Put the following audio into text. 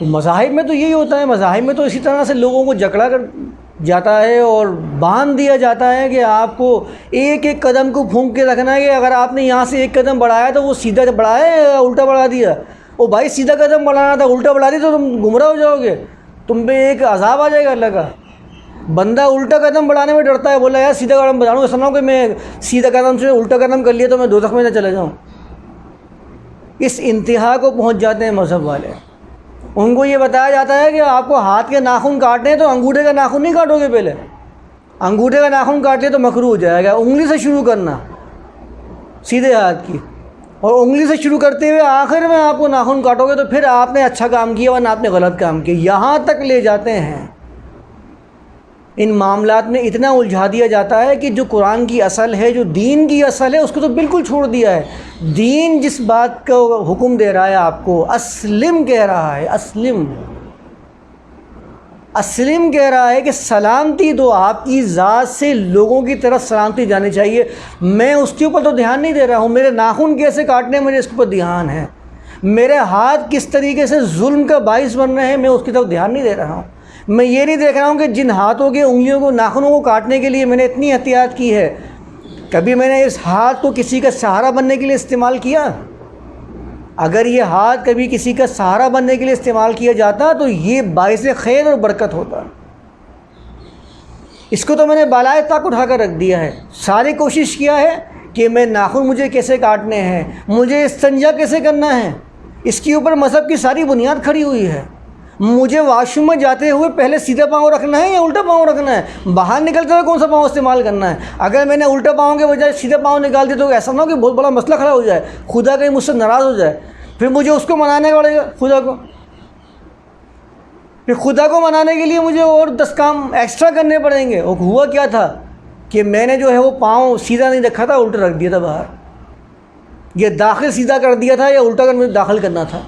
तो मज़ाहिब में तो यही होता है, मज़ाहिब में तो इसी तरह से लोगों को जकड़ा कर जाता है और बाँध दिया जाता है कि आपको एक एक कदम को फूंक के रखना है कि अगर आपने यहाँ से एक कदम बढ़ाया तो वो सीधा बढ़ाया या उल्टा बढ़ा दिया? ओ भाई, सीधा कदम बढ़ाना था, उल्टा बढ़ा दिया तो तुम गुमराह हो जाओगे। तुम पे एक अजाब आ जाएगा अल्लाह का। बंदा उल्टा कदम बढ़ाने में डरता है, बोला, यार, सीधा कदम बढ़ाऊँ ऐसा कि मैं सीधा कदम से उल्टा कदम कर लिया तो मैं दो में ना चले जाऊँ। इस इंतहा को पहुँच जाते हैं मज़हब वाले। उनको ये बताया जाता है कि आपको हाथ के नाखून काटने हैं तो अंगूठे का नाखून नहीं काटोगे पहले। अंगूठे का नाखून काटे तो मकरू हो जाएगा, उंगली से शुरू करना, सीधे हाथ की। और उंगली से शुरू करते हुए आखिर में आपको नाखून काटोगे तो फिर आपने अच्छा काम किया, वरना आपने गलत काम किया। यहाँ तक ले जाते हैं। इन मामलात में इतना उलझा दिया जाता है कि जो कुरान की असल है, जो दीन की असल है, उसको तो बिल्कुल छोड़ दिया है। दीन जिस बात का हुक्म दे रहा है आपको, असलिम कह रहा है, असलिम। असलिम कह रहा है कि सलामती तो आपकी ज़ात से लोगों की तरफ़ सलामती जानी चाहिए। मैं उसके ऊपर तो ध्यान नहीं दे रहा हूँ। मेरे नाखून कैसे काटने मुझे इसके ऊपर ध्यान है। मेरे हाथ किस तरीके से जुल्म का बाइस बन रहे हैं? मैं उसकी तरफ़ ध्यान नहीं दे रहा हूँ। मैं ये नहीं देख रहा हूँ कि जिन हाथों के उंगलियों को, नाखूनों को काटने के लिए मैंने इतनी एहतियात की है। कभी मैंने इस हाथ को किसी का सहारा बनने के लिए इस्तेमाल किया? अगर ये हाथ कभी किसी का सहारा बनने के लिए इस्तेमाल किया जाता तो ये बायस खैर और बरकत होता। इसको तो मैंने बालाए तक उठा कर रख दिया है। सारी कोशिश किया है कि मैं नाखून मुझे कैसे काटने हैं, मुझे संजा कैसे करना है? इसके ऊपर मज़हब की सारी बुनियाद खड़ी हुई है। मुझे वॉशरूम में जाते हुए पहले सीधा पाँव रखना है या उल्टा पाँव रखना है? बाहर निकलते हुए कौन सा पाँव इस्तेमाल करना है? अगर मैंने उल्टा पाँव के बजाय सीधा पाँव निकाल दिया तो ऐसा ना हो कि बहुत बड़ा मसला खड़ा हो जाए। खुदा कहीं मुझसे नाराज़ हो जाए। फिर मुझे उसको मनाने पड़ेगा, खुदा को। फिर खुदा को मनाने के लिए मुझे और दस काम एक्स्ट्रा करने पड़ेंगे। और हुआ क्या था कि मैंने जो है वो पाँव सीधा नहीं रखा था, उल्टा रख दिया था बाहर। ये दाखिल सीधा कर दिया था या उल्टा कर मुझे दाखिल करना था।